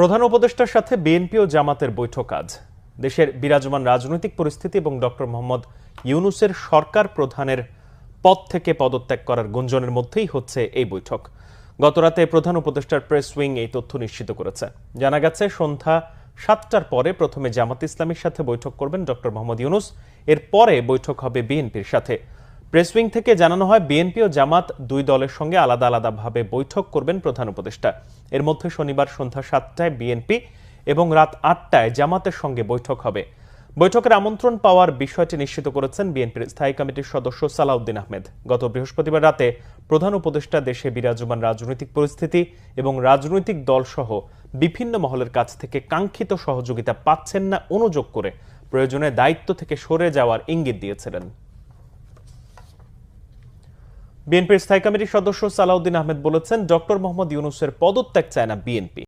প্রধান উপদেষ্টার সাথে বিএনপি ও জামাতের বৈঠক আজ। দেশের বিরাজমান রাজনৈতিক পরিস্থিতি এবং ডক্টর মোহাম্মদ ইউনুসের সরকার প্রধানের পদ থেকে পদত্যাগ করার গুঞ্জনের মধ্যেই হচ্ছে এই বৈঠক। গতরাতে প্রধান উপদেষ্টার প্রেস উইং এই তথ্য নিশ্চিত করেছে। জানা গেছে, সন্ধ্যা সাতটার পরে প্রথমে জামাত ইসলামীর সাথে বৈঠক করবেন ডক্টর মোহাম্মদ ইউনুস। এর পরে বৈঠক হবে বিএনপির সাথে। প্রেস উইং থেকে জানানো হয়, বিএনপি ও জামাত দুই দলের সঙ্গে আলাদা আলাদাভাবে বৈঠক করবেন প্রধান উপদেষ্টা। এর মধ্যে শনিবার সন্ধ্যা সাতটায় বিএনপি এবং রাত আটটায় জামাতের সঙ্গে বৈঠক হবে। বৈঠকের আমন্ত্রণ পাওয়ার বিষয়টি নিশ্চিত করেছেন বিএনপির স্থায়ী কমিটির সদস্য সালাউদ্দিন আহমেদ। গত বৃহস্পতিবার রাতে প্রধান উপদেষ্টা দেশে বিরাজমান রাজনৈতিক পরিস্থিতি এবং রাজনৈতিক দলসহ বিভিন্ন মহলের কাছ থেকে কাঙ্ক্ষিত সহযোগিতা পাচ্ছেন না অনুযোগ করে প্রয়োজনে দায়িত্ব থেকে সরে যাওয়ার ইঙ্গিত দিয়েছিলেন। বিএনপির স্থায়ী কমিটির সদস্য সালাউদ্দিন আহমেদ বলেছেন ডক্টর মোহাম্মদ ইউনুসের পদত্যাগ চায় না বিএনপি।